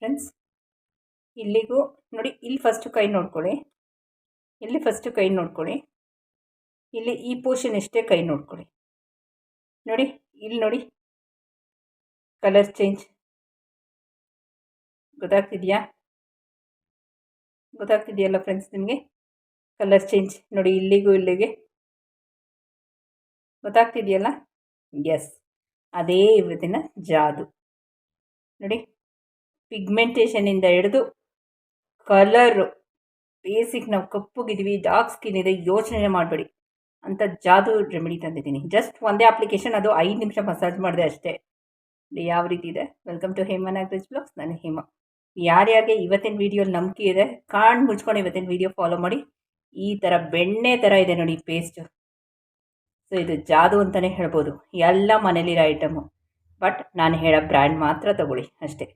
Friends ಇಲ್ಲಿಗೂ ನೋಡಿ, ಇಲ್ಲಿ first ಕೈ ನೋಡ್ಕೊಳ್ಳಿ. ಇಲ್ಲಿ ಫಸ್ಟು ಕೈ ನೋಡ್ಕೊಳ್ಳಿ. ಇಲ್ಲಿ ಈ ಪೋರ್ಷನ್ ಎಷ್ಟೇ ಕೈ ನೋಡ್ಕೊಳ್ಳಿ. ನೋಡಿ, ಇಲ್ಲಿ ನೋಡಿ. ಕಲರ್ ಚೇಂಜ್ ಗೊತ್ತಾಗ್ತಿದೆಯಾ? ಗೊತ್ತಾಗ್ತಿದೆಯಲ್ಲ ಫ್ರೆಂಡ್ಸ್ ನಿಮಗೆ? ಕಲರ್ ಚೇಂಜ್ ನೋಡಿ, ಇಲ್ಲಿಗೂ ಇಲ್ಲಿಗೆ. ಗೊತ್ತಾಗ್ತಿದೆಯಲ್ಲ? ಎಸ್ ಅದೇ ಇವತ್ತಿನ ಜಾದು. ನೋಡಿ ಪಿಗ್ಮೆಂಟೇಷನಿಂದ ಹಿಡಿದು ಕಲರು ಬೇಸಿಕ್ ನಾವು ಕಪ್ಪುಗಿದ್ವಿ ಡಾರ್ಕ್ ಸ್ಕಿನ್ ಇದೆ, ಯೋಚನೆ ಮಾಡಬೇಡಿ. ಅಂತ ಜಾದು ರೆಮಿಡಿ ತಂದಿದ್ದೀನಿ. ಜಸ್ಟ್ ಒಂದೇ ಅಪ್ಲಿಕೇಶನ್ ಅದು ಐದು ನಿಮಿಷ ಮಸಾಜ್ ಮಾಡಿದೆ ಅಷ್ಟೇ. ಯಾವ ರೀತಿ ಇದೆ? Welcome to Hema Nagaraj blogs ನಾನು ಹೇಮ. ಯಾರ್ಯಾರಿಗೆ ಇವತ್ತಿನ ವೀಡಿಯೋಲಿ ನಂಬಿಕೆ ಇದೆ, ಕಾಣ್ ಮುಚ್ಕೊಂಡು ಇವತ್ತಿನ ವೀಡಿಯೋ ಫಾಲೋ ಮಾಡಿ. ಈ ಥರ ಬೆಣ್ಣೆ ಥರ ಇದೆ ನೋಡಿ ಪೇಸ್ಟು ಸೊ ಇದು ಜಾದು ಅಂತಲೇ ಹೇಳ್ಬೋದು. ಎಲ್ಲ ಮನೇಲಿರೋ ಐಟಮು ಬಟ್ ನಾನು ಹೇಳೋ ಬ್ರ್ಯಾಂಡ್ ಮಾತ್ರ ತಗೊಳ್ಳಿ ಅಷ್ಟೇ.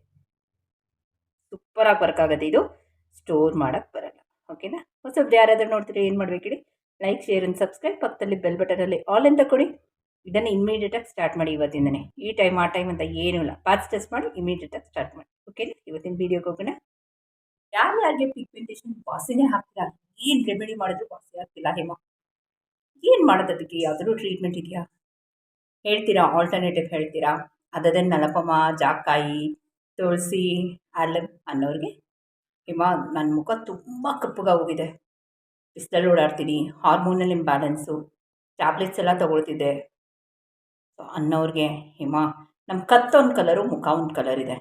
ಸೂಪರಾಗಿ ವರ್ಕ್ ಆಗುತ್ತೆ ಇದು. ಸ್ಟೋರ್ ಮಾಡೋಕ್ಕೆ ಬರಲ್ಲ. ಓಕೆನಾ ಹೊಸಬ್ರು ಯಾರಾದರೂ ನೋಡ್ತೀರಿ ಏನು ಮಾಡಬೇಕಿಡಿ ಲೈಕ್ ಶೇರ್ ಅಂಡ್ ಸಬ್ಸ್ಕ್ರೈಬ್ ಪಕ್ಕದಲ್ಲಿ ಬೆಲ್ ಬಟನಲ್ಲಿ ಆಲ್ ಅಂತ ಕೊಡಿ. ಇದನ್ನು ಇಮ್ಮಿಡಿಯೇಟಾಗಿ ಸ್ಟಾರ್ಟ್ ಮಾಡಿ ಇವತ್ತಿಂದನೇ. ಈ ಟೈಮ್ ಆ ಟೈಮ್ ಅಂತ ಏನೂ ಇಲ್ಲ. ಪಾಚ್ ಟೆಸ್ಟ್ ಮಾಡಿ ಇಮಿಡಿಯೇಟಾಗಿ ಸ್ಟಾರ್ಟ್ ಮಾಡಿ. ಓಕೆ ಇವತ್ತಿನ ವೀಡಿಯೋಗೆ ಹೋಗೋಣ. ಯಾರು ಯಾರಿಗೆ ಪಿಗ್ಮೆಂಟೇಷನ್ ವಾಸಿನೇ ಹಾಕ್ತಿಲ್ಲ ಏನು ರೆಮಿಡಿ ಮಾಡಿದ್ರು ವಾಸಿ ಆಗ್ತಿಲ್ಲ ಹೇಮ? ಏನು ಮಾಡೋದು ಅದಕ್ಕೆ? ಯಾವ್ದಾದ್ರು ಟ್ರೀಟ್ಮೆಂಟ್ ಇದೆಯಾ? ಹೇಳ್ತೀರಾ? ಆಲ್ಟರ್ನೇಟಿವ್ ಹೇಳ್ತೀರಾ? ಅದದೇ ನಲಪಮ ಜಾಕಾಯಿ ತುಳಸಿ ಅಲ್ಲ ಅನ್ನೋರಿಗೆ ಹಿಮ ನನ್ನ ಮುಖ ತುಂಬ ಕಪ್ಪಗಾಗೋಗಿದೆ ಬಿಸಿಲಲ್ಲಿ ಓಡಾಡ್ತೀನಿ, ಹಾರ್ಮೋನಲ್ ಇಂಬ್ಯಾಲೆನ್ಸು, ಟ್ಯಾಬ್ಲೆಟ್ಸ್ ಎಲ್ಲ ತೊಗೊಳ್ತಿದ್ದೆ. ಸೊ ಅನ್ನೋರಿಗೆ ಹಿಮ ನಮ್ಮ ಕತ್ತೊಂದು ಕಲರು ಮುಖ ಒಂದು ಕಲರ್ ಇದೆ.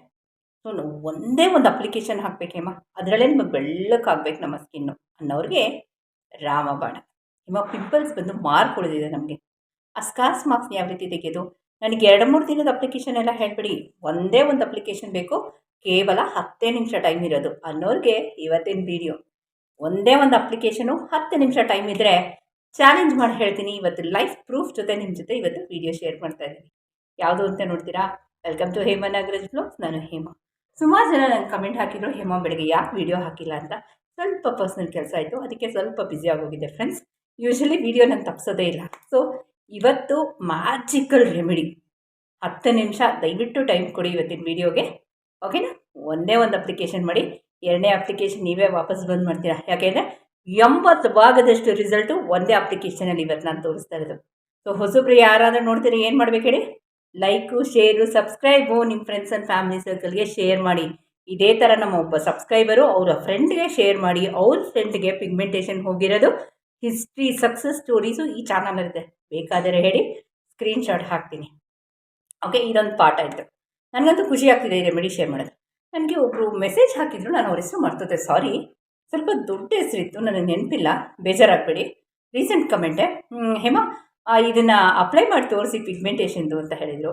ಸೊ ಒಂದೇ ಒಂದು ಅಪ್ಲಿಕೇಶನ್ ಹಾಕ್ಬೇಕು ಹೇಮ ಅದರಲ್ಲೇ ನಿಮಗೆ ಬೆಳ್ಳಕ್ಕಾಗಬೇಕು ನಮ್ಮ ಸ್ಕಿನ್ನು ಅನ್ನೋರಿಗೆ, ರಾಮಬಾಣ. ಹಿಮ ಪಿಂಪಲ್ಸ್ ಬಂದು ಮಾರ್ಕ್ ಉಳಿದಿದೆ ನಮಗೆ. ಆ ಸ್ಕಾಸ್ ಮಾರ್ಕ್ಸ್ನ ಯಾವ ರೀತಿ ತೆಗೆಯೋದು ನನಗೆ ಎರಡು ಮೂರು ದಿನದ ಅಪ್ಲಿಕೇಶನ್ ಎಲ್ಲ ಹೇಳ್ಬಿಡಿ. ಒಂದೇ ಒಂದು ಅಪ್ಲಿಕೇಶನ್ ಬೇಕು. ಕೇವಲ ಹತ್ತೇ ನಿಮಿಷ ಟೈಮ್ ಇರೋದು. ಅನ್ನೋರಿಗೆ ಇವತ್ತಿನ ವಿಡಿಯೋ ಒಂದೇ ಒಂದು ಅಪ್ಲಿಕೇಶನು ಹತ್ತು ನಿಮಿಷ ಟೈಮ್ ಇದ್ದರೆ ಚಾಲೆಂಜ್ ಮಾಡಿ ಹೇಳ್ತೀನಿ. ಇವತ್ತು ಲೈಫ್ ಪ್ರೂಫ್ ಜೊತೆ ನಿಮ್ಮ ಜೊತೆ ಇವತ್ತು ವಿಡಿಯೋ ಶೇರ್ ಮಾಡ್ತಾ ಇದ್ದೀನಿ. ಯಾವುದು ಅಂತ ನೋಡ್ತೀರಾ? Welcome to Hema Nagaraj blogs ನಾನು ಹೇಮಾ. ಸುಮಾರು ಜನ ನನಗೆ ಕಮೆಂಟ್ ಹಾಕಿದ್ರು, ಹೇಮಾ ಬೆಳಗ್ಗೆ ಯಾಕೆ ವಿಡಿಯೋ ಹಾಕಿಲ್ಲ ಅಂತ. ಸ್ವಲ್ಪ ಪರ್ಸ್ನಲ್ ಕೆಲಸ ಆಯಿತು. ಅದಕ್ಕೆ ಸ್ವಲ್ಪ ಬ್ಯುಸಿ ಆಗೋಗಿದೆ ಫ್ರೆಂಡ್ಸ್ ಯೂಶ್ವಲಿ ವಿಡಿಯೋ ನಾನು ತಪ್ಪಿಸೋದೇ ಇಲ್ಲ. ಸೊ ಇವತ್ತು ಮ್ಯಾಜಿಕಲ್ ರೆಮಿಡಿ ಹತ್ತು ನಿಮಿಷ ದಯವಿಟ್ಟು ಟೈಮ್ ಕೊಡಿ ಇವತ್ತಿನ ವಿಡಿಯೋಗೆ ಓಕೆನಾ ಒಂದೇ ಒಂದು ಅಪ್ಲಿಕೇಶನ್ ಮಾಡಿ. ಎರಡನೇ ಅಪ್ಲಿಕೇಶನ್ ನೀವೇ ವಾಪಸ್ ಬಂದ್ ಮಾಡ್ತೀರಾ? ಯಾಕೆಂದರೆ ಎಂಬತ್ತು ಭಾಗದಷ್ಟು ರಿಸಲ್ಟು ಒಂದೇ ಅಪ್ಲಿಕೇಶನಲ್ಲಿ ಇವತ್ತು ನಾನು ತೋರಿಸ್ತಾ ಇರೋದು. ಸೊ ಹೊಸಬ್ರು ಯಾರಾದರೂ ನೋಡ್ತೀರಿ ಏನು ಮಾಡ್ಬೇಕು ಹೇಳಿ? ಲೈಕು ಶೇರು ಸಬ್ಸ್ಕ್ರೈಬು ನಿಮ್ಮ ಫ್ರೆಂಡ್ಸ್ ಆ್ಯಂಡ್ ಫ್ಯಾಮಿಲಿ ಸರ್ಕಲ್ಗೆ ಶೇರ್ ಮಾಡಿ. ಇದೇ ಥರ ನಮ್ಮ ಒಬ್ಬ ಸಬ್ಸ್ಕ್ರೈಬರು ಅವರ ಫ್ರೆಂಡ್ಗೆ ಶೇರ್ ಮಾಡಿ. ಅವ್ರ ಫ್ರೆಂಡ್ಗೆ ಪಿಗ್ಮೆಂಟೇಷನ್ ಹೋಗಿರೋದು. ಹಿಸ್ಟ್ರಿ ಸಕ್ಸಸ್ ಸ್ಟೋರೀಸು ಈ ಚಾನಲಲ್ಲಿದೆ ಬೇಕಾದರೆ ಹೇಳಿ ಸ್ಕ್ರೀನ್ಶಾಟ್ ಹಾಕ್ತೀನಿ. ಓಕೆ ಇದೊಂದು ಪಾಠ ಆಯಿತು. ನನಗಂತೂ ಖುಷಿ ಆಗ್ತಿದೆ ಈ ರೆಮಿಡಿ ಶೇರ್ ಮಾಡೋದು. ನನಗೆ ಒಬ್ಬರು ಮೆಸೇಜ್ ಹಾಕಿದ್ರು, ನಾನು ಅವ್ರ ಹೆಸರು ಮರ್ತದೆ. ಸಾರಿ ಸ್ವಲ್ಪ ದೊಡ್ಡ ಹೆಸರಿತ್ತು ನನಗೆ ನೆನಪಿಲ್ಲ. ಬೇಜಾರಾಗಬೇಡಿ. ರೀಸೆಂಟ್ ಕಮೆಂಟೆ ಹೇಮ ಇದನ್ನು ಅಪ್ಲೈ ಮಾಡಿ ತೋರಿಸಿ ಪಿಗ್ಮೆಂಟೇಷನ್ದು ಅಂತ ಹೇಳಿದರು.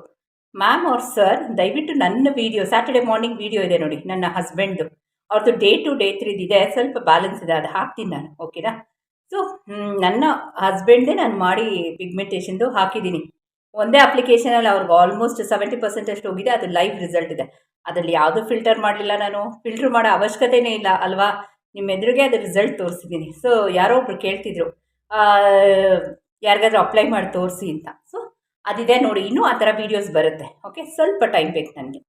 ಮ್ಯಾಮ್ ಅವ್ರ ಸರ್ ದಯವಿಟ್ಟು ನನ್ನ ವೀಡಿಯೋ ಸ್ಯಾಟರ್ಡೆ ಮಾರ್ನಿಂಗ್ ವೀಡಿಯೋ ಇದೆ ನೋಡಿ, ನನ್ನ ಹಸ್ಬೆಂಡು ಅವ್ರದ್ದು ಡೇ ಟು ಡೇ ತ್ರೀದಿದೆ ಸ್ವಲ್ಪ ಬ್ಯಾಲೆನ್ಸ್ ಇದೆ, ಅದು ಹಾಕ್ತೀನಿ ನಾನು. ಓಕೆನಾ ಸೊ ನನ್ನ ಹಸ್ಬೆಂಡೇ ನಾನು ಮಾಡಿ ಪಿಗ್ಮೆಂಟೇಷನ್ದು ಹಾಕಿದ್ದೀನಿ. ಒಂದೇ ಅಪ್ಲಿಕೇಶನಲ್ಲಿ ಅವ್ರಿಗೆ ಆಲ್ಮೋಸ್ಟ್ ಸೆವೆಂಟಿ ಪರ್ಸೆಂಟ್ ಅಷ್ಟು ಹೋಗಿದೆ, ಅದು ಲೈವ್ ರಿಸಲ್ಟ್ ಇದೆ. ಅದರಲ್ಲಿ ಯಾವುದೂ ಫಿಲ್ಟರ್ ಮಾಡಲಿಲ್ಲ ನಾನು. ಫಿಲ್ಟ್ರ್ ಮಾಡೋ ಅವಶ್ಯಕತೆಯೇ ಇಲ್ಲ, ಅಲ್ವಾ? ನಿಮ್ಮ ಎದುರಿಗೆ ಅದು ರಿಸಲ್ಟ್ ತೋರಿಸಿದ್ದೀನಿ. ಸೊ ಯಾರೋ ಒಬ್ರು ಕೇಳ್ತಿದ್ರು ಯಾರಿಗಾದ್ರೂ ಅಪ್ಲೈ ಮಾಡಿ ತೋರಿಸಿ ಅಂತ. ಸೊ ಅದಿದೆ ನೋಡಿ, ಇನ್ನೂ ಆ ಥರ ವೀಡಿಯೋಸ್ ಬರುತ್ತೆ. ಓಕೆ ಸ್ವಲ್ಪ ಟೈಮ್ ಬೇಕು ನನಗೆ.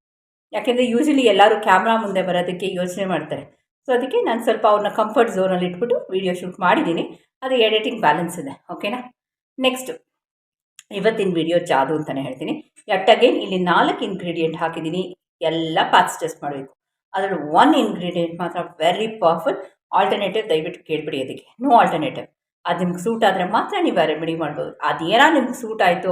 ಯಾಕೆಂದರೆ ಯೂಶ್ವಲಿ ಎಲ್ಲರೂ ಕ್ಯಾಮ್ರಾ ಮುಂದೆ ಬರೋದಕ್ಕೆ ಯೋಚನೆ ಮಾಡ್ತಾರೆ. ಸೊ ಅದಕ್ಕೆ ನಾನು ಸ್ವಲ್ಪ ಅವ್ರನ್ನ ಕಂಫರ್ಟ್ ಝೋನಲ್ಲಿ ಇಟ್ಬಿಟ್ಟು ವೀಡಿಯೋ ಶೂಟ್ ಮಾಡಿದ್ದೀನಿ. ಅದು ಎಡಿಟಿಂಗ್ ಬ್ಯಾಲೆನ್ಸ್ ಇದೆ ಓಕೆನಾ ನೆಕ್ಸ್ಟು ಇವತ್ತಿನ ವಿಡಿಯೋ ಜಾದು ಅಂತಲೇ ಹೇಳ್ತೀನಿ. ಎಟ್ ಅಗೇನ್ ಇಲ್ಲಿ ನಾಲ್ಕು ಇಂಗ್ರೀಡಿಯೆಂಟ್ ಹಾಕಿದ್ದೀನಿ. ಎಲ್ಲ ಪ್ಯಾಚ್ ಟೆಸ್ಟ್ ಮಾಡಬೇಕು. ಅದರಲ್ಲಿ ಒನ್ ಇಂಗ್ರೀಡಿಯೆಂಟ್ ಮಾತ್ರ ವೆರಿ ಪವರ್ಫುಲ್ ಆಲ್ಟರ್ನೇಟಿವ್ ದಯವಿಟ್ಟು ಕೇಳಿಬಿಡಿ ಅದಕ್ಕೆ. ನೋ ಆಲ್ಟರ್ನೇಟಿವ್ ಅದು ನಿಮ್ಗೆ ಸೂಟ್ ಆದರೆ ಮಾತ್ರ ನೀವು ರೆಮಿಡಿ ಮಾಡ್ಬೋದು. ಅದೇನೋ ನಿಮ್ಗೆ ಸೂಟ್ ಆಯಿತು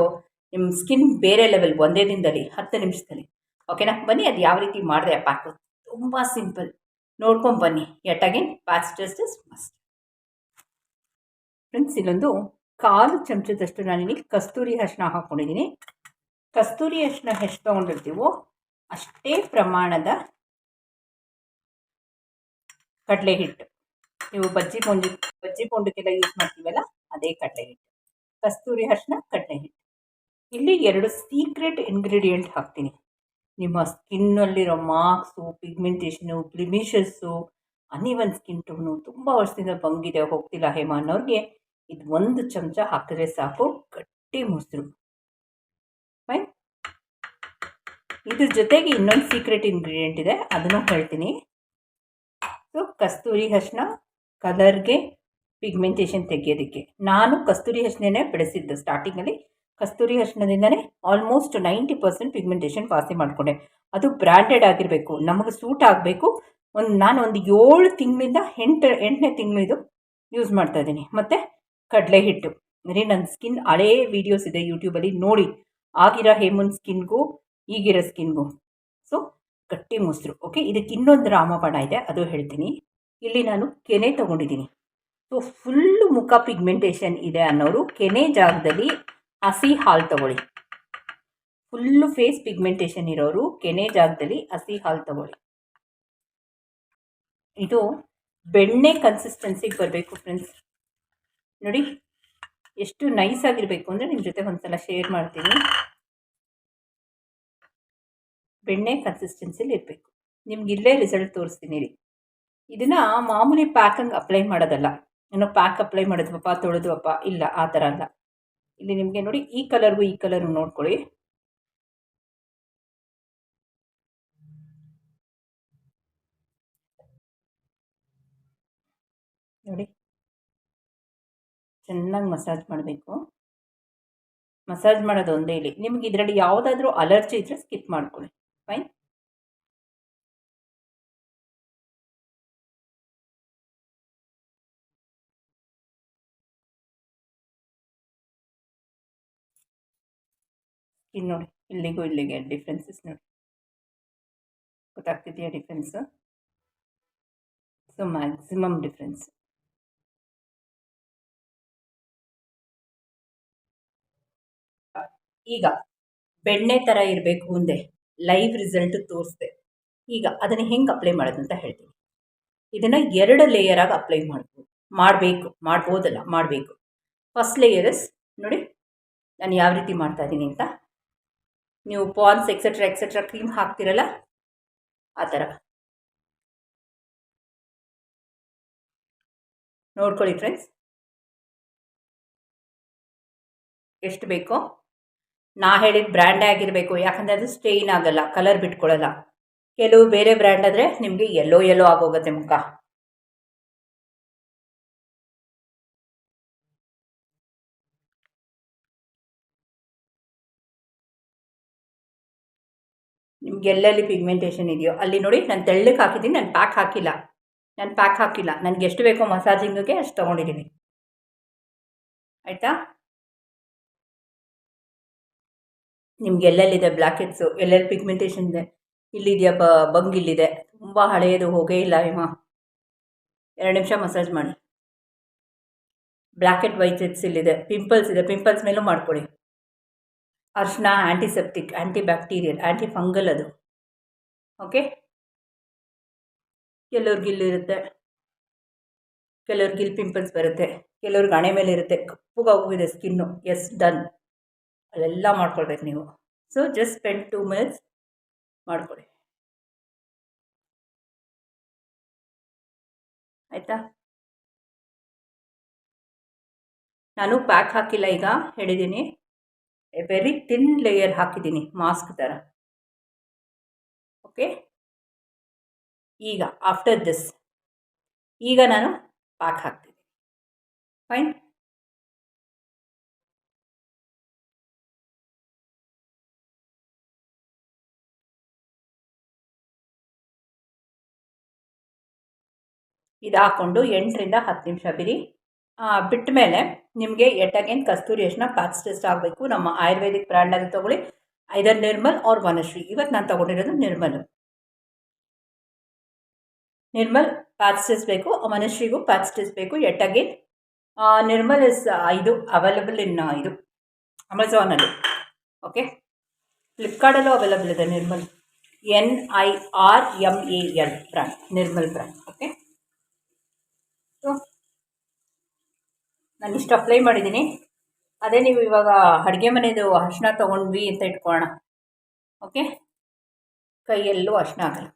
ನಿಮ್ಮ ಸ್ಕಿನ್ ಬೇರೆ ಲೆವೆಲ್ ಒಂದೇ ದಿನದಲ್ಲಿ, ಹತ್ತು ನಿಮಿಷದಲ್ಲಿ. ಓಕೆನಾ ಬನ್ನಿ, ಅದು ಯಾವ ರೀತಿ ಮಾಡಿದೆ ಪ್ಯಾಕು ತುಂಬ ಸಿಂಪಲ್ ನೋಡ್ಕೊಂಡು ಬನ್ನಿ. At again patch test is must friends ಇಲ್ಲೊಂದು ಕಾಲು ಚಮಚದಷ್ಟು ನಾನು ನಾನಿಲ್ಲಿ ಕಸ್ತೂರಿ ಅರಿಶಿನ ಹಾಕ್ಕೊಂಡಿದ್ದೀನಿ ಕಸ್ತೂರಿ ಅರಿಶಿನ ಎಷ್ಟು ತೊಗೊಂಡಿರ್ತೀವೋ ಅಷ್ಟೇ ಪ್ರಮಾಣದ ಕಡಲೆ ಹಿಟ್ಟು ನೀವು ಬಜ್ಜಿ ಪೊಂಜಿ ಬಜ್ಜಿ ಪೊಂಡಕ್ಕೆಲ್ಲ ಯೂಸ್ ಮಾಡ್ತೀವಲ್ಲ, ಅದೇ ಕಡಲೆ ಹಿಟ್ಟು ಕಸ್ತೂರಿ ಅರಿಶಿನ ಕಡಲೆ ಹಿಟ್ಟು ಇಲ್ಲಿ ಎರಡು ಸೀಕ್ರೆಟ್ ಇಂಗ್ರೀಡಿಯೆಂಟ್ ಹಾಕ್ತೀನಿ. ನಿಮ್ಮ ಸ್ಕಿನ್ನಲ್ಲಿರೋ marks, pigmentation, blemishes uneven skin tone ತುಂಬ ವರ್ಷದಿಂದ ಬಂಗಿದೆ ಹೋಗ್ತಿಲ್ಲ ಹೇಮ ಅನ್ನೋರಿಗೆ ಇದು ಒಂದು ಚಮಚ ಹಾಕಿದ್ರೆ ಸಾಕು, ಗಟ್ಟಿ ಮೊಸರು. ಫೈನ್ ಇದ್ರ ಜೊತೆಗೆ ಇನ್ನೊಂದು ಸೀಕ್ರೆಟ್ ಇಂಗ್ರೀಡಿಯೆಂಟ್ ಇದೆ, ಅದನ್ನು ಹೇಳ್ತೀನಿ. ಸೊ ಕಸ್ತೂರಿ ಅರಿಶಿನ ಕಲರ್ಗೆ ಪಿಗ್ಮೆಂಟೇಷನ್ ತೆಗೆಯೋದಕ್ಕೆ. ನಾನು ಕಸ್ತೂರಿ ಅರಿಶಿನೇ ಬೆಳೆಸಿದ್ದು ಸ್ಟಾರ್ಟಿಂಗಲ್ಲಿ ಕಸ್ತೂರಿ ಅರ್ಶಿಣದಿಂದನೇ ಆಲ್ಮೋಸ್ಟ್ ನೈಂಟಿ ಪರ್ಸೆಂಟ್ ಪಿಗ್ಮೆಂಟೇಷನ್ ವಾಸಿ ಮಾಡಿಕೊಂಡೆ. ಅದು ಬ್ರ್ಯಾಂಡೆಡ್ ಆಗಿರಬೇಕು, ನಮಗೆ ಸೂಟ್ ಆಗಬೇಕು. ಒಂದು ನಾನು ಒಂದು ಏಳು ತಿಂಗಳಿಂದ ಎಂಟು, ಎಂಟನೇ ತಿಂಗಳಿದು ಯೂಸ್ ಮಾಡ್ತಾ ಇದ್ದೀನಿ. ಮತ್ತು ಕಡಲೆ ಹಿಟ್ಟು. ಅಂದರೆ ನನ್ನ ಸ್ಕಿನ್ ಹಳೇ ವೀಡಿಯೋಸ್ ಇದೆ ಯೂಟ್ಯೂಬಲ್ಲಿ ನೋಡಿ. ಆಗಿರೋ ಹೇಮನ್ ಸ್ಕಿನ್ಗೂ ಈಗಿರೋ ಸ್ಕಿನ್ಗೂ ಸೊ ಗಟ್ಟಿ ಮೊಸರು ಓಕೆ ಇದಕ್ಕೆ ಇನ್ನೊಂದು ರಾಮಬಾಣ ಇದೆ, ಅದು ಹೇಳ್ತೀನಿ. ಇಲ್ಲಿ ನಾನು ಕೆನೆ ತೊಗೊಂಡಿದ್ದೀನಿ. ಸೊ ಫುಲ್ಲು ಮುಖ ಪಿಗ್ಮೆಂಟೇಷನ್ ಇದೆ ಅನ್ನೋರು ಕೆನೆ ಜಾಗದಲ್ಲಿ ಹಸಿ ಹಾಲು ತಗೊಳ್ಳಿ. ಫುಲ್ಲು ಫೇಸ್ ಪಿಗ್ಮೆಂಟೇಷನ್ ಇರೋರು ಕೆನೆ ಜಾಗದಲ್ಲಿ ಹಸಿ ಹಾಲು ತಗೊಳ್ಳಿ. ಇದು ಬೆಣ್ಣೆ ಕನ್ಸಿಸ್ಟೆನ್ಸಿಗೆ ಬರಬೇಕು ಫ್ರೆಂಡ್ಸ್ ನೋಡಿ, ಎಷ್ಟು ನೈಸ್ ಆಗಿರಬೇಕು ಅಂದರೆ ನಿಮ್ಮ ಜೊತೆ ಒಂದ್ಸಲ ಶೇರ್ ಮಾಡ್ತೀನಿ. ಬೆಣ್ಣೆ ಕನ್ಸಿಸ್ಟೆನ್ಸಿಲಿ ಇರಬೇಕು. ನಿಮ್ಗೆ ಇಲ್ಲೇ ರಿಸಲ್ಟ್ ತೋರಿಸ್ತೀನಿ ರೀ ಇದನ್ನು ಮಾಮೂಲಿ ಪ್ಯಾಕಂಗೆ ಅಪ್ಲೈ ಮಾಡೋದಲ್ಲ. ಏನೋ ಪ್ಯಾಕ್ ಅಪ್ಲೈ ಮಾಡಿದ್ವಪ್ಪ ತೊಳೆದ್ವಪ್ಪ ಇಲ್ಲ ಆ ಥರ ಅಲ್ಲ. ಇಲ್ಲಿ ನಿಮಗೆ ನೋಡಿ ಈ ಕಲರ್ಗೂ ಈ ಕಲರು ನೋಡ್ಕೊಳ್ಳಿ. ನೋಡಿ. ಚೆನ್ನಾಗಿ ಮಸಾಜ್ ಮಾಡಬೇಕು. ಮಸಾಜ್ ಮಾಡೋದು ಒಂದೇ ಇಲ್ಲಿ. ನಿಮ್ಗೆ ಇದರಲ್ಲಿ ಯಾವುದಾದ್ರೂ ಅಲರ್ಜಿ ಇದ್ದರೆ ಸ್ಕಿಪ್ ಮಾಡ್ಕೊಳ್ಳಿ. ಫೈನ್. ಸ್ಕಿನ್ ನೋಡಿ, ಇಲ್ಲಿಗೂ ಇಲ್ಲಿಗೆ ಡಿಫ್ರೆನ್ಸಸ್ ನೋಡಿ. ಗೊತ್ತಾಗ್ತಿದೆಯಾ ಡಿಫ್ರೆನ್ಸು ಸೊ ಮ್ಯಾಕ್ಸಿಮಮ್ ಡಿಫ್ರೆನ್ಸ್ ಈಗ ಬೆಣ್ಣೆ ಥರ ಇರಬೇಕು ಮುಂದೆ ಲೈವ್ ರಿಸಲ್ಟ್ ತೋರಿಸ್ದೆ. ಈಗ ಅದನ್ನು ಹೆಂಗೆ ಅಪ್ಲೈ ಮಾಡೋದು ಅಂತ ಹೇಳ್ತೀನಿ. ಇದನ್ನು ಎರಡು ಲೇಯರಾಗಿ ಅಪ್ಲೈ ಮಾಡ್ಬೋದು ಮಾಡಬೇಕು, ಮಾಡ್ಬೋದಲ್ಲ, ಮಾಡಬೇಕು. ಫಸ್ಟ್ ಲೇಯರ್ಸ್ ನೋಡಿ, ನಾನು ಯಾವ ರೀತಿ ಮಾಡ್ತಾ ಇದ್ದೀನಿ ಅಂತ. ನೀವು ಪಾನ್ಸ್ ಎಕ್ಸೆಟ್ರಾ ಎಕ್ಸೆಟ್ರಾ ಕ್ರೀಮ್ ಹಾಕ್ತಿರಲ್ಲ? ಆ ಥರ. ನೋಡ್ಕೊಳ್ಳಿ ಫ್ರೆಂಡ್ಸ್ ಎಷ್ಟು ಬೇಕೋ? ನಾ ಹೇಳಿದ ಬ್ರ್ಯಾಂಡೇ ಆಗಿರಬೇಕು, ಯಾಕಂದರೆ ಅದು ಸ್ಟೇನ್ ಆಗಲ್ಲ ಕಲರ್ ಬಿಟ್ಕೊಳ್ಳಲ್ಲ ಕೆಲವು ಬೇರೆ ಬ್ರ್ಯಾಂಡ್ ಆದರೆ ನಿಮಗೆ ಎಲ್ಲೋ ಎಲ್ಲೋ ಆಗೋಗುತ್ತೆ ಮುಖ. ನಿಮ್ಗೆ ಎಲ್ಲೆಲ್ಲಿ ಪಿಗ್ಮೆಂಟೇಷನ್ ಇದೆಯೋ, ಅಲ್ಲಿ ನೋಡಿ ನಾನು ತೆಳ್ಳಕ್ಕೆ ಹಾಕಿದ್ದೀನಿ, ನಾನು ಪ್ಯಾಕ್ ಹಾಕಿಲ್ಲ. ನಾನು ಪ್ಯಾಕ್ ಹಾಕಿಲ್ಲ. ನನಗೆ ಎಷ್ಟು ಬೇಕೋ ಮಸಾಜಿಂಗಿಗೆ ಅಷ್ಟು ತೊಗೊಂಡಿದ್ದೀನಿ. ಆಯಿತಾ? ನಿಮ್ಗೆ ಎಲ್ಲೆಲ್ಲಿದೆ ಬ್ಲ್ಯಾಕ್ ಎಲ್ಲೆಲ್ಲಿ ಪಿಗ್ಮೆಂಟೇಷನ್ ಇದೆ? ಇಲ್ಲಿದೆಯಾ ಬಂಗ್ ಇಲ್ಲಿದೆ. ತುಂಬ ಹಳೆಯದು ಹೋಗೇ ಇಲ್ಲ ಇವ ಎರಡು ನಿಮಿಷ ಮಸಾಜ್ ಮಾಡಿ. ಬ್ಲ್ಯಾಕೆಟ್ ವೈಟ್ ಇಲ್ಲಿದೆ. ಪಿಂಪಲ್ಸ್ ಇದೆ. ಪಿಂಪಲ್ಸ್ ಮೇಲೂ ಮಾಡ್ಕೊಳ್ಳಿ ಅರ್ಶಿನ ಆ್ಯಂಟಿಸೆಪ್ಟಿಕ್ ಆ್ಯಂಟಿ ಬ್ಯಾಕ್ಟೀರಿಯಲ್ ಆ್ಯಂಟಿ ಫಂಗಲ್ ಅದು. ಓಕೆ ಕೆಲವ್ರಿಗೆ ಇರುತ್ತೆ. ಕೆಲವ್ರಿಗೆ ಪಿಂಪಲ್ಸ್ ಬರುತ್ತೆ. ಕೆಲವ್ರಿಗೆ ಹಣೆ ಮೇಲೆ ಇರುತ್ತೆ. ಕಪ್ಪುಗಾಗೋಗಿದೆ ಸ್ಕಿನ್ನು ಎಸ್ ಡನ್ ಅಲ್ಲೆಲ್ಲ ಮಾಡ್ಕೊಳ್ಬೇಕು ನೀವು. So just spend two minutes ಮಾಡ್ಕೊಳ್ಳಿ. ಆಯಿತಾ? ನಾನು ಪ್ಯಾಕ್ ಹಾಕಿಲ್ಲ ಈಗ. ಹೇಳಿದ್ದೀನಿ ವೆರಿ ತಿನ್ ಲೇಯರ್ ಹಾಕಿದ್ದೀನಿ ಮಾಸ್ಕ್ ಥರ ಓಕೆ ಈಗ ಆಫ್ಟರ್ ದಿಸ್ ಈಗ ನಾನು ಪ್ಯಾಕ್ ಹಾಕ್ತೀನಿ. ಫೈನ್ ಇದು ಹಾಕ್ಕೊಂಡು ಎಂಟರಿಂದ ಹತ್ತು ನಿಮಿಷ ಬಿರಿ ಬಿಟ್ಟ ಮೇಲೆ ನಿಮಗೆ ಎಟ್ ಅಗೇನ್ ಕಸ್ತೂರಿ ಅರಿಶಿನ ಪ್ಯಾಚ್ ಟೆಸ್ಟ್ ಆಗಬೇಕು. ನಮ್ಮ ಆಯುರ್ವೇದಿಕ್ ಬ್ರ್ಯಾಂಡಲ್ಲಿ ತೊಗೊಳ್ಳಿ. Either Nirmal or Vanashri. ಇವತ್ತು ನಾನು ತೊಗೊಂಡಿರೋದು ನಿರ್ಮಲ್. ನಿರ್ಮಲ್ ಪ್ಯಾಚ್ ಟೆಸ್ಟ್ ಬೇಕು, ವನಶ್ರೀಗೂ ಪ್ಯಾಚ್ ಟೆಸ್ಟ್ ಬೇಕು ಎಟ್ ಅಗೇನ್ ನಿರ್ಮಲ್ ಇಸ್ ಇದು ಅವೈಲಬಲ್ ಇನ್ ಇದು ಅಮೆಝಾನಲ್ಲಿ ಓಕೆ ಫ್ಲಿಪ್ಕಾರ್ಟಲ್ಲೂ ಅವೈಲಬಲ್ ಇದೆ Nirmal. N I R M A L brand Nirmal brand okay so ನಾನು ಇಷ್ಟು ಅಪ್ಲೈ ಮಾಡಿದ್ದೀನಿ ಅದೇ ನೀವು ಇವಾಗ ಅಡುಗೆ ಮನೆಯದು ಅರ್ಶಿನ ತೊಗೊಂಡ್ವಿ ಅಂತ ಇಟ್ಕೊಳ್ಳೋಣ ಓಕೆ ಕೈಯಲ್ಲೂ ಅರ್ಶಿನ ಆಗಲ್ಲ.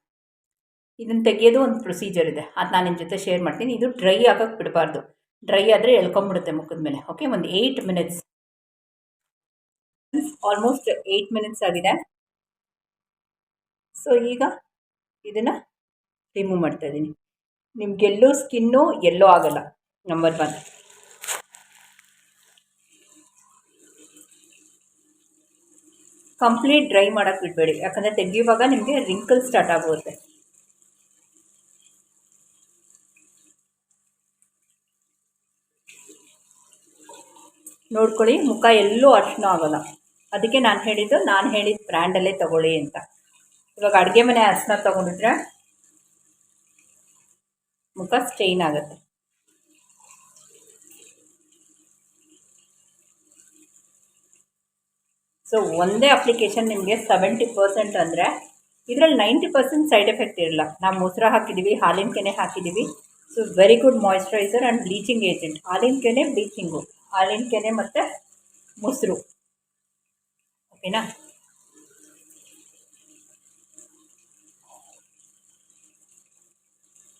ಇದನ್ನು ತೆಗೆಯೋದು ಒಂದು ಪ್ರೊಸೀಜರ್ ಇದೆ. ಅದು ನಾನು ನಿಮ್ಮ ಜೊತೆ ಶೇರ್ ಮಾಡ್ತೀನಿ. ಇದು ಡ್ರೈ ಆಗೋಕ್ಕೆ ಬಿಡಬಾರ್ದು. ಡ್ರೈ ಆದರೆ ಎಳ್ಕೊಂಬಿಡುತ್ತೆ ಮುಖದ ಮೇಲೆ. ಓಕೆ ಒಂದು eight minutes almost eight minutes ಆಗಿದೆ. ಸೊ ಈಗ ಇದನ್ನು ರಿಮೂವ್ ಮಾಡ್ತಾ ಇದ್ದೀನಿ ನಿಮಗೆಲ್ಲೂ ಸ್ಕಿನ್ನು ಎಲ್ಲೋ ಆಗಲ್ಲ. ನಂಬರ್ ಒನ್ ಕಂಪ್ಲೀಟ್ ಡ್ರೈ ಮಾಡೋಕ್ಕೆ ಬಿಡಬೇಡಿ. ಯಾಕಂದರೆ ತೆಗೆಯುವಾಗ ನಿಮಗೆ ರಿಂಕಲ್ ಸ್ಟಾರ್ಟ್ ಆಗುತ್ತೆ. ನೋಡ್ಕೊಳ್ಳಿ, ಮುಖ ಎಲ್ಲೂ ಅರ್ಶನ ಆಗೋಲ್ಲ. ಅದಕ್ಕೆ ನಾನು ಹೇಳಿದ್ದು, ನಾನು ಹೇಳಿದ ಬ್ರ್ಯಾಂಡಲ್ಲೇ ತಗೊಳ್ಳಿ ಅಂತ. ಇವಾಗ ಅಡುಗೆ ಮನೆ ಅರ್ಶನ ತೊಗೊಂಡಿದ್ರೆ ಮುಖ ಸ್ಟೈನ್ ಆಗುತ್ತೆ. ಸೊ ಒಂದೇ ಅಪ್ಲಿಕೇಶನ್ ನಿಮಗೆ ಸೆವೆಂಟಿ ಪರ್ಸೆಂಟ್ ಅಂದರೆ ಇದರಲ್ಲಿ ನೈಂಟಿ ಪರ್ಸೆಂಟ್ ಸೈಡ್ ಎಫೆಕ್ಟ್ ಇರಲ್ಲ. ನಾವು ಮೊಸರು ಹಾಕಿದ್ದೀವಿ ಹಾಲಿನ ಕೆನೆ ಹಾಕಿದ್ದೀವಿ so very good moisturiser and bleaching agent ಹಾಲಿನ ಕೆನೆ ಬ್ಲೀಚಿಂಗು ಹಾಲಿನ ಕೆನೆ ಮತ್ತು ಮೊಸರು. ಓಕೆನಾ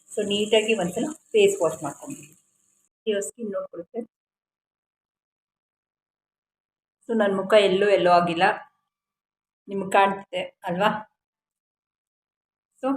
ಸೊ ನೀಟಾಗಿ ಒಂದ್ಸಲ ಫೇಸ್ ವಾಶ್ ಮಾಡ್ಕೊಂಡ್ಬಿಡಿ. ಸ್ಕಿನ್ ನೋಡ್ಕೊಳ್ಳುತ್ತೆ ನನ್ನ ಮುಖ ಎಲ್ಲೂ ಎಲ್ಲೋ ಆಗಿಲ್ಲ. ನಿಮಗೆ ಕಾಣ್ತಿದೆ ಅಲ್ವಾ? ಸೊ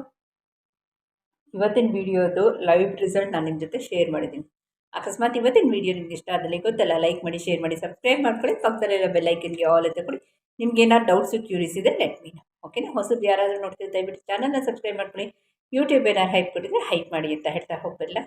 ಇವತ್ತಿನ ವಿಡಿಯೋದು ಲೈವ್ ರಿಸಲ್ಟ್ ನಾನು ನಿಮ್ಮ ಜೊತೆ ಶೇರ್ ಮಾಡಿದ್ದೀನಿ. ಅಕಸ್ಮಾತ್ ಇವತ್ತಿನ ವಿಡಿಯೋ ನಿಮ್ಗೆ ಇಷ್ಟ ಆದಲ್ಲಿ ಗೊತ್ತಲ್ಲ ಲೈಕ್ ಮಾಡಿ ಶೇರ್ ಮಾಡಿ ಸಬ್ಸ್ಕ್ರೈಬ್ ಮಾಡ್ಕೊಳ್ಳಿ. ಪಕ್ಕದಲ್ಲಿರೋ ಬೆಲ್ಲೈಕನ್ಗೆ ಆಲ್ ತಗೊಳ್ಳಿ ನಿಮ್ಗೆ ಏನಾದ್ರು ಡೌಟ್ಸು ಕ್ಯೂರಿಸ್ ಇದೆ ಲೆಟ್ ಮೀನ್ ಓಕೆನಾ ಹೊಸದು ಯಾರಾದರೂ ನೋಡ್ತಿದ್ದೆ ದಯವಿಟ್ಟು ಚಾನಲ್ನ ಸಬ್ಸ್ಕ್ರೈಬ್ ಮಾಡ್ಕೊಳ್ಳಿ. ಯೂಟ್ಯೂಬ್ ಏನಾದ್ರು ಹೈಪ್ ಕೊಟ್ಟಿದ್ರೆ ಹೈಪ್ ಮಾಡಿ ಅಂತ ಹೇಳ್ತಾ ಹೋಗ್ಬರಲ್ಲ